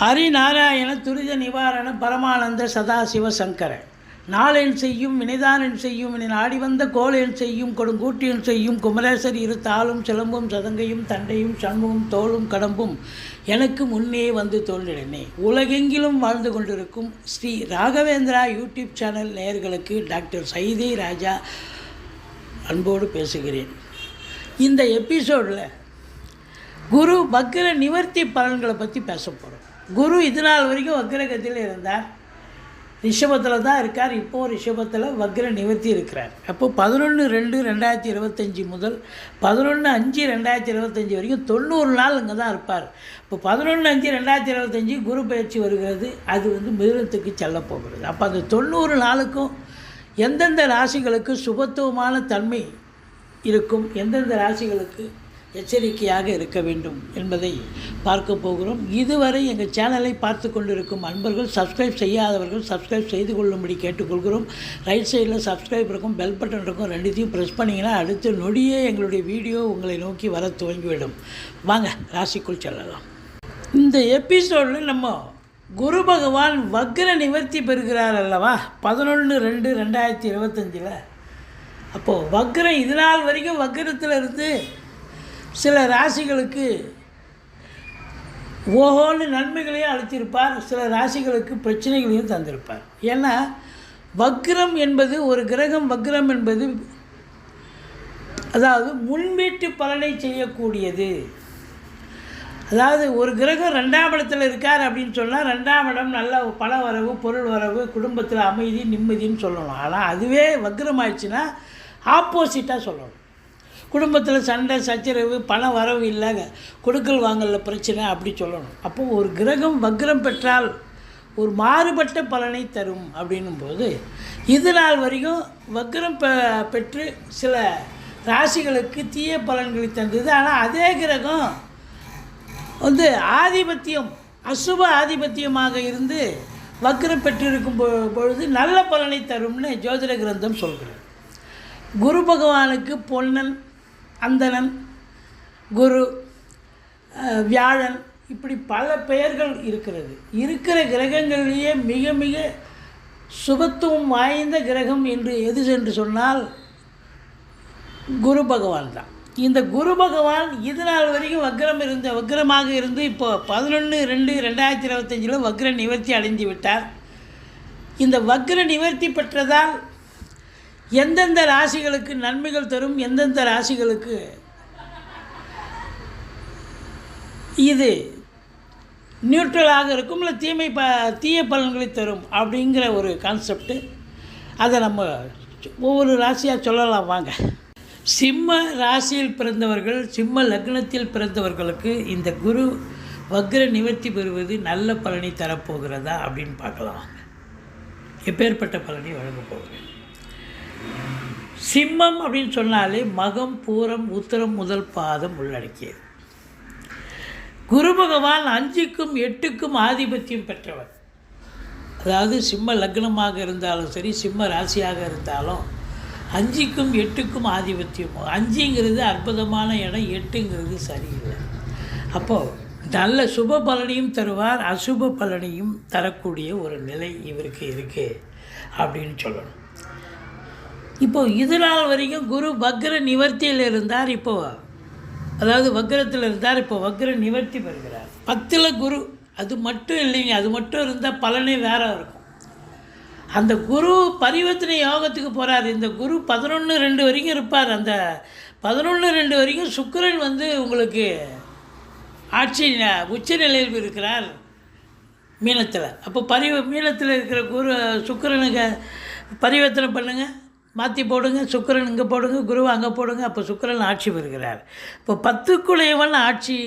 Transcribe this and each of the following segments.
ஹரிநாராயண துரித நிவாரண பரமானந்த சதாசிவ சங்கர. நாளென் செய்யும் வினைதானன் செய்யும் என நாடி வந்த கோளென் செய்யும் கொடுங்கூட்டியன் செய்யும் குமரேசர் இரு தாளும் சிலம்பும் சதங்கையும் தண்டையும் சண்முகம் தோளும் கடம்பும் எனக்கு முன்னே வந்து தோன்றினே உலகெங்கிலும் வாழ்ந்து கொண்டிருக்கும் ஸ்ரீ ராகவேந்திரா யூடியூப் சேனல் நேயர்களுக்கு டாக்டர் சைதே ராஜா அன்போடு பேசுகிறேன். இந்த எபிசோடில் குரு பக்ர நிவர்த்தி பலன்களை பற்றி பேச போகிறோம் குரு இது நாள் வரைக்கும் வக்ரகத்தில் இருந்தார். ரிஷபத்தில் தான் இருக்கார். இப்போது ரிஷபத்தில் வக்ர நிவர்த்தி இருக்கிறார். அப்போ பதினொன்று ரெண்டு ரெண்டாயிரத்தி இருபத்தஞ்சி முதல் பதினொன்று அஞ்சு ரெண்டாயிரத்தி இருபத்தஞ்சி வரைக்கும் தொண்ணூறு நாள் இங்கே தான் இருப்பார். இப்போ பதினொன்று அஞ்சு ரெண்டாயிரத்தி இருபத்தஞ்சி குரு பயிற்சி வருகிறது. அது வந்து மிருகத்துக்கு செல்ல போகிறது. அப்போ அந்த தொண்ணூறு நாளுக்கும் எந்தெந்த ராசிகளுக்கு சுபத்துவமான தன்மை இருக்கும்? எந்தெந்த ராசிகளுக்கு எச்சரிக்கையாக இருக்க வேண்டும் என்பதை பார்க்க போகிறோம். இதுவரை எங்கள் சேனலை பார்த்து கொண்டிருக்கும் அன்பர்கள் சப்ஸ்கிரைப் செய்யாதவர்கள் சப்ஸ்கிரைப் செய்து கொள்ளும்படி கேட்டுக்கொள்கிறோம். ரைட் சைடில் சப்ஸ்கிரைப் இருக்கும் பெல் பட்டன் இருக்கும் ரெண்டுத்தையும் ப்ரெஸ் பண்ணிங்கன்னா அடுத்த நொடியே எங்களுடைய வீடியோ உங்களை நோக்கி வர துவங்கிவிடும். வாங்க ராசிக்குள் செல்லலாம். இந்த எபிசோடில் நம்ம குரு பகவான் வக்ர நிவர்த்தி பெறுகிறார் அல்லவா? பதினொன்று ரெண்டு ரெண்டாயிரத்தி இருபத்தஞ்சில். அப்போது வக்ரம் இது நாள் வரைக்கும் வக்ரத்தில் இருந்து சில ராசிகளுக்கு ஓஹோன்னு நன்மைகளையும் அளித்திருப்பார் சில ராசிகளுக்கு பிரச்சனைகளையும் தந்திருப்பார். ஏன்னா வக்ரம் என்பது ஒரு கிரகம் வக்ரம் என்பது அதாவது முன்வீட்டு பலனை செய்யக்கூடியது. அதாவது ஒரு கிரகம் ரெண்டாம் இடத்துல இருக்கார் அப்படின்னு சொன்னால் ரெண்டாம் இடம் நல்ல பண வரவு பொருள் வரவு குடும்பத்தில் அமைதி நிம்மதின்னு சொல்லணும். ஆனால் அதுவே வக்ரம் ஆயிடுச்சுன்னா ஆப்போசிட்டாக சொல்லணும். குடும்பத்தில் சண்டை சச்சரவு பணம் வரவு இல்லைங்க. கொடுக்கல் வாங்கல பிரச்சனை அப்படி சொல்லணும். அப்போ ஒரு கிரகம் வக்ரம் பெற்றால் ஒரு மாறுபட்ட பலனை தரும் அப்படின்னும் போது இது நாள் வரைக்கும் வக்ரம் பெ பெற்று சில ராசிகளுக்கு தீய பலன்களை தந்தது. ஆனால் அதே கிரகம் வந்து ஆதிபத்தியம் அசுப ஆதிபத்தியமாக இருந்து வக்ரம் பெற்றிருக்கும் பொழுது நல்ல பலனை தரும்னு ஜோதிட கிரந்தம் சொல்கிறது. குரு பகவானுக்கு பொன்னன் அந்தணன் குரு வியாழன் இப்படி பல பெயர்கள் இருக்கிறது. இருக்கிற கிரகங்களிலேயே மிக மிக சுபத்துவம் வாய்ந்த கிரகம் என்று எது என்று சொன்னால் குரு பகவான் தான். இந்த குரு பகவான் இது நாள் வரைக்கும் வக்ரம் இருந்த வக்ரமாக இருந்து இப்போ பதினொன்று ரெண்டு ரெண்டாயிரத்தி இருபத்தஞ்சில் வக்ர நிவர்த்தி அடைந்து விட்டார். இந்த வக்ர நிவர்த்தி பெற்றதால் எந்தெந்த ராசிகளுக்கு நன்மைகள் தரும் எந்தெந்த ராசிகளுக்கு? இது நியூட்ரலாக இருக்கும் இல்லை தீமை ப தீய பலன்களை தரும் அப்படிங்கிற ஒரு கான்செப்ட்டு அதை நம்ம ஒவ்வொரு ராசியாக சொல்லலாம் வாங்க. சிம்ம ராசியில் பிறந்தவர்கள் சிம்ம லக்னத்தில் பிறந்தவர்களுக்கு இந்த குரு வக்ர நிவர்த்தி பெறுவது நல்ல பலனை தரப்போகிறதா அப்படின்னு பார்க்கலாம். வாங்க எப்பேற்பட்ட பலனை வழங்கப் போகிறேன். சிம்மம் அப்படின்னு சொன்னாலே மகம் பூரம் உத்தரம் முதல் பாதம் உள்ளடக்கியது. குரு பகவான் அஞ்சுக்கும் எட்டுக்கும் ஆதிபத்தியம் பெற்றவர். அதாவது சிம்ம லக்னமாக இருந்தாலும் சரி சிம்ம ராசியாக இருந்தாலும் அஞ்சுக்கும் எட்டுக்கும் ஆதிபத்தியம். அஞ்சுங்கிறது அற்புதமான இடம் எட்டுங்கிறது சரியில்லை. அப்போது நல்ல சுப பலனையும் தருவார் அசுப பலனையும் தரக்கூடிய ஒரு நிலை இவருக்கு இருக்குது அப்படின்னு சொல்லணும். இப்போ இது நாள் வரைக்கும் குரு வக்ர நிவர்த்தியில் இருந்தார் இப்போது அதாவது வக்ரத்தில் இருந்தார் இப்போ வக்ர நிவர்த்தி பெறுகிறார். பத்தில் குரு அது மட்டும் இல்லைங்க அது மட்டும் இருந்தால் பலனே வேற இருக்கும். அந்த குரு பரிவர்த்தனை யோகத்துக்கு போகிறார் இந்த குரு பதினொன்று ரெண்டு வரைக்கும் இருப்பார். அந்த பதினொன்று ரெண்டு வரைக்கும் சுக்கரன் வந்து உங்களுக்கு ஆட்சி உச்ச நிலையில் இருக்கிறார் மீனத்தில். அப்போ பரி மீனத்தில் இருக்கிற குரு சுக்கரனுக்கு பரிவர்த்தனை பண்ணுங்கள் மாற்றி போடுங்க சுக்கரன் இங்கே போடுங்க குருவை அங்கே போடுங்க அப்போ சுக்கிரன் ஆட்சி பெறுகிறார். இப்போ பத்துக்குடையவன் ஆட்சி.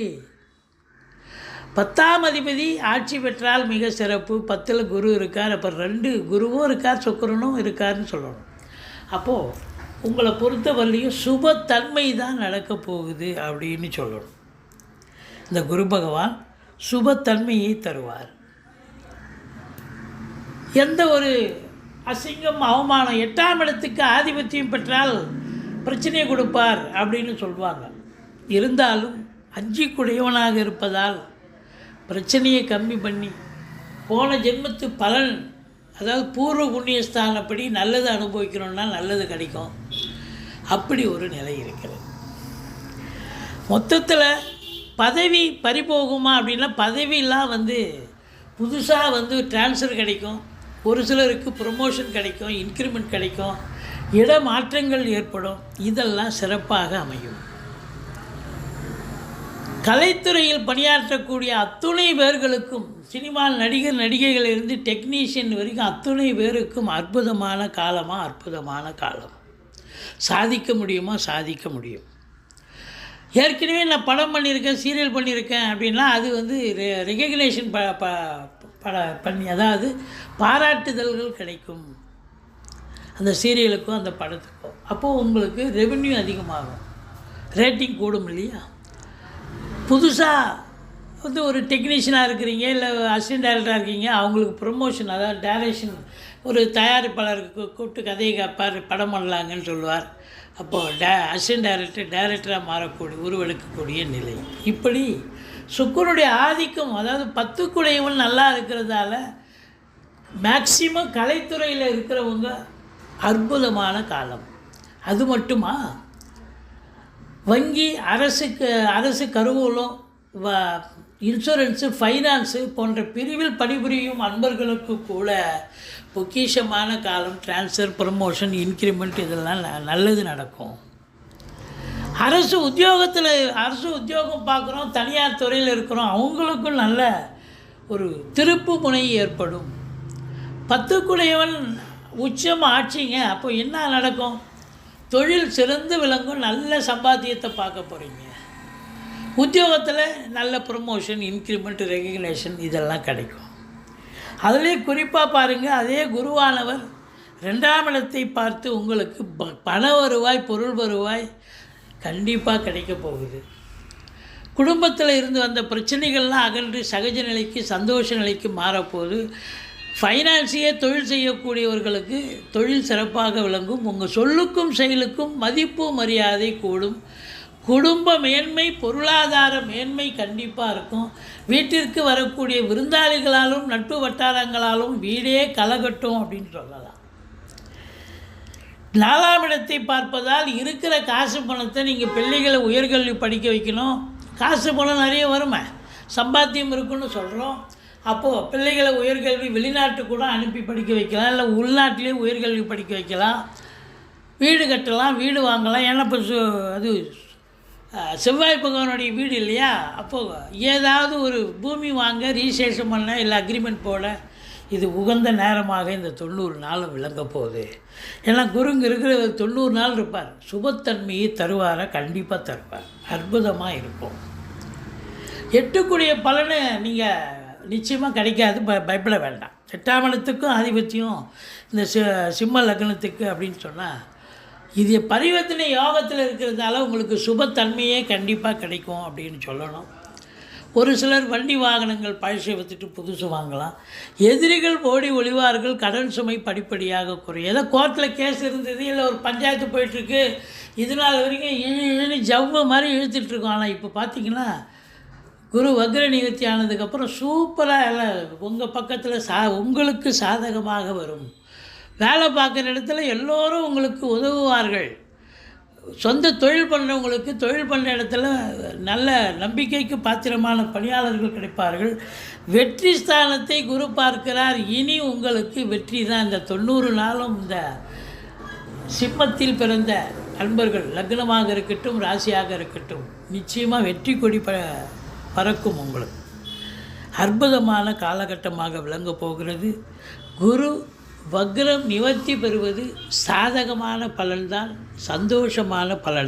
பத்தாம் அதிபதி ஆட்சி பெற்றால் மிக சிறப்பு. பத்தில் குரு இருக்கார் அப்போ ரெண்டு குருவும் இருக்கார் சுக்கரனும் இருக்காருன்னு சொல்லணும். அப்போது உங்களை பொறுத்தவரையும் சுபத்தன்மை தான் நடக்க போகுது அப்படின்னு சொல்லணும். இந்த குரு பகவான் சுபத்தன்மையை தருவார். எந்த ஒரு அசிங்கம் அவமானம் எட்டாம் இடத்துக்கு ஆதிபத்தியம் பெற்றால் பிரச்சனையை கொடுப்பார் அப்படின்னு சொல்லுவாங்க இருந்தாலும் அஞ்சிக்குடையவனாக இருப்பதால் பிரச்சனையை கம்மி பண்ணி போன ஜென்மத்து பலன் அதாவது பூர்வ புண்ணியஸ்தானப்படி நல்லது அனுபவிக்கணும்னா நல்லது கிடைக்கும். அப்படி ஒரு நிலை இருக்கிறது. மொத்தத்தில் பதவி பறிபோகுமா அப்படின்னா பதவியெல்லாம் வந்து புதுசாக வந்து ட்ரான்ஸ்ஃபர் கிடைக்கும். ஒரு சிலருக்கு ப்ரொமோஷன் கிடைக்கும் இன்க்ரிமெண்ட் கிடைக்கும் இட மாற்றங்கள் ஏற்படும். இதெல்லாம் சிறப்பாக அமையும். கலைத்துறையில் பணியாற்றக்கூடிய அத்துணை பேர்களுக்கும் சினிமா நடிகர் நடிகைகள் இருந்து டெக்னீஷியன் வரைக்கும் அத்துணை பேருக்கும் அற்புதமான காலமாக அற்புதமான காலம். சாதிக்க முடியுமா? சாதிக்க முடியும். ஏற்கனவே நான் படம் பண்ணியிருக்கேன் சீரியல் பண்ணியிருக்கேன் அப்படின்னா அது வந்து ரெ ரெகக்னேஷன் ப ப பட பண்ணி அதாவது பாராட்டுதல்கள் கிடைக்கும். அந்த சீரியலுக்கும் அந்த படத்துக்கும். அப்போது உங்களுக்கு ரெவென்யூ அதிகமாகும். ரேட்டிங் கூடும் இல்லையா? புதுசாக வந்து ஒரு டெக்னீஷியனாக இருக்கிறீங்க இல்லை அசிஸ்டன்ட் டேரக்டராக இருக்கீங்க அவங்களுக்கு ப்ரொமோஷன் அதாவது டேரக்ஷன் ஒரு தயாரிப்பாளருக்கு கூப்பிட்டு கதையை கேட்பார் படம் பண்ணலாங்கன்னு சொல்லுவார். அப்போது டே அசிஸ்டன்ட் டைரக்டர் டைரக்டராக மாறக்கூடிய உருவெடுக்கக்கூடிய நிலை. இப்படி சுக்கரனுடைய ஆதிக்கம் அதாவது பத்து பத்துக்குடையவன் நல்லா இருக்கிறதால மேக்சிமம் கலைத்துறையில் இருக்கிறவங்க அற்புதமான காலம். அது மட்டுமா? வங்கி அரசுக்கு அரசு கருவூலம் இன்சூரன்ஸு ஃபைனான்ஸு போன்ற பிரிவில் பணிபுரியும் அன்பர்களுக்கு கூட பொக்கிஷமான காலம் ட்ரான்ஸ்ஃபர் ப்ரமோஷன் இன்க்ரிமெண்ட் இதெல்லாம் ந- நல்லது நடக்கும். அரசு உத்தியோகத்தில் அரசு உத்தியோகம் பார்க்குறோம் தனியார் துறையில் இருக்கிறோம் அவங்களுக்கும் நல்ல ஒரு திருப்பு முனை ஏற்படும். பத்துக்குடையவன் உச்சம் ஆட்சிங்க அப்போ என்ன நடக்கும்? தொழில் சிறந்து விளங்கும் நல்ல சம்பாத்தியத்தை பார்க்க போகிறீங்க உத்தியோகத்தில் நல்ல ப்ரொமோஷன் இன்க்ரிமெண்ட் ரெகக்னேஷன் இதெல்லாம் கிடைக்கும். அதிலே குறிப்பாக பாருங்கள் அதே குருவானவர் ரெண்டாம் இடத்தை பார்த்து உங்களுக்கு ப- பண வருவாய் பொருள் வருவாய் கண்டிப்பாக கிடைக்க போகுது. குடும்பத்தில் இருந்து வந்த பிரச்சனைகள்லாம் அகன்று சகஜ நிலைக்கு சந்தோஷ நிலைக்கு மாறப்போகுது. ஃபைனான்ஸியே தொழில் செய்யக்கூடியவர்களுக்கு தொழில் சிறப்பாக விளங்கும். உங்கள் சொல்லுக்கும் செயலுக்கும் மதிப்பு மரியாதை கூடும். குடும்ப மேன்மை பொருளாதார மேன்மை கண்டிப்பாக இருக்கும். வீட்டிற்கு வரக்கூடிய விருந்தாளிகளாலும் நட்பு வட்டாரங்களாலும் வீடே கலகட்டும் அப்படின்னு சொல்லலாம். நாலாம் இடத்தை பார்ப்பதால் இருக்கிற காசு பணத்தை நீங்கள் பிள்ளைகளை உயர்கல்வி படிக்க வைக்கணும். காசு பணம் நிறைய வருமே. சம்பாத்தியம் இருக்குன்னு சொல்கிறோம் அப்போது பிள்ளைகளை உயர்கல்வி வெளிநாட்டு கூட அனுப்பி படிக்க வைக்கலாம். இல்லை உள்நாட்டிலே உயர்கல்வி படிக்க வைக்கலாம். வீடு கட்டலாம் வீடு வாங்கலாம். ஏன்னா இப்போ சு அது செவ்வாய் பகவானுடைய வீடு இல்லையா? அப்போது ஏதாவது ஒரு பூமி வாங்க ரிஜிஸ்ட்ரேஷன் பண்ண இல்லை அக்ரிமெண்ட் போட இது உகந்த நேரமாக இந்த தொண்ணூறு நாளும் விளங்க போகுது. ஏன்னா குருங்க இருக்கிற தொண்ணூறு நாள் இருப்பார். சுபத்தன்மையை தருவார கண்டிப்பாக தருவார். அற்புதமாக இருக்கும். எட்டுக்குரிய பலனை நீங்கள் நிச்சயமாக கிடைக்காது ப பயப்பட வேண்டாம். எட்டாமணத்துக்கும் ஆதிபத்தியம் இந்த சி சிம்ம லக்னத்துக்கு அப்படின்னு சொன்னால் இது பரிவர்த்தனை யோகத்தில் இருக்கிறதால உங்களுக்கு சுபத்தன்மையே கண்டிப்பாக கிடைக்கும் அப்படின்னு சொல்லணும். ஒரு சிலர் வண்டி வாகனங்கள் பழசை விற்றுட்டு புதுசு வாங்கலாம். எதிரிகள் ஓடி ஒளிவார்கள் கடன் சுமை படிப்படியாக குறையும். ஏதோ கோர்ட்டில் கேஸ் இருந்தது இல்லை ஒரு பஞ்சாயத்து போயிட்டுருக்கு. இது நாள் வரைக்கும் இழு இழுன்னு ஜவ்வு மாதிரி இழுத்துட்ருக்கோம் ஆனால் இப்போ பார்த்தீங்கன்னா குரு வக்ர நிவர்த்தி ஆனதுக்கப்புறம் சூப்பராக எல்லாம் உங்கள் பக்கத்தில் சா உங்களுக்கு சாதகமாக வரும். வேலை பார்க்குற இடத்துல எல்லோரும் உங்களுக்கு உதவுவார்கள். சொந்த தொழில் பண்ணுறவங்களுக்கு தொழில் பண்ணுற இடத்துல நல்ல நம்பிக்கைக்கு பாத்திரமான பணியாளர்கள் கிடைப்பார்கள். வெற்றி ஸ்தானத்தை குரு பார்க்கிறார். இனி உங்களுக்கு வெற்றி தான். இந்த தொண்ணூறு நாளும் இந்த சிம்மத்தில் பிறந்த நண்பர்கள் லக்னமாக இருக்கட்டும் ராசியாக இருக்கட்டும் நிச்சயமாக வெற்றி கொடி ப பறக்கும் உங்களுக்கு. அற்புதமான காலகட்டமாக விளங்கப் போகிறது. குரு வக்ரம் நிவர்த்தி பெறுவது சாதகமான பலன்தான் சந்தோஷமான பலன்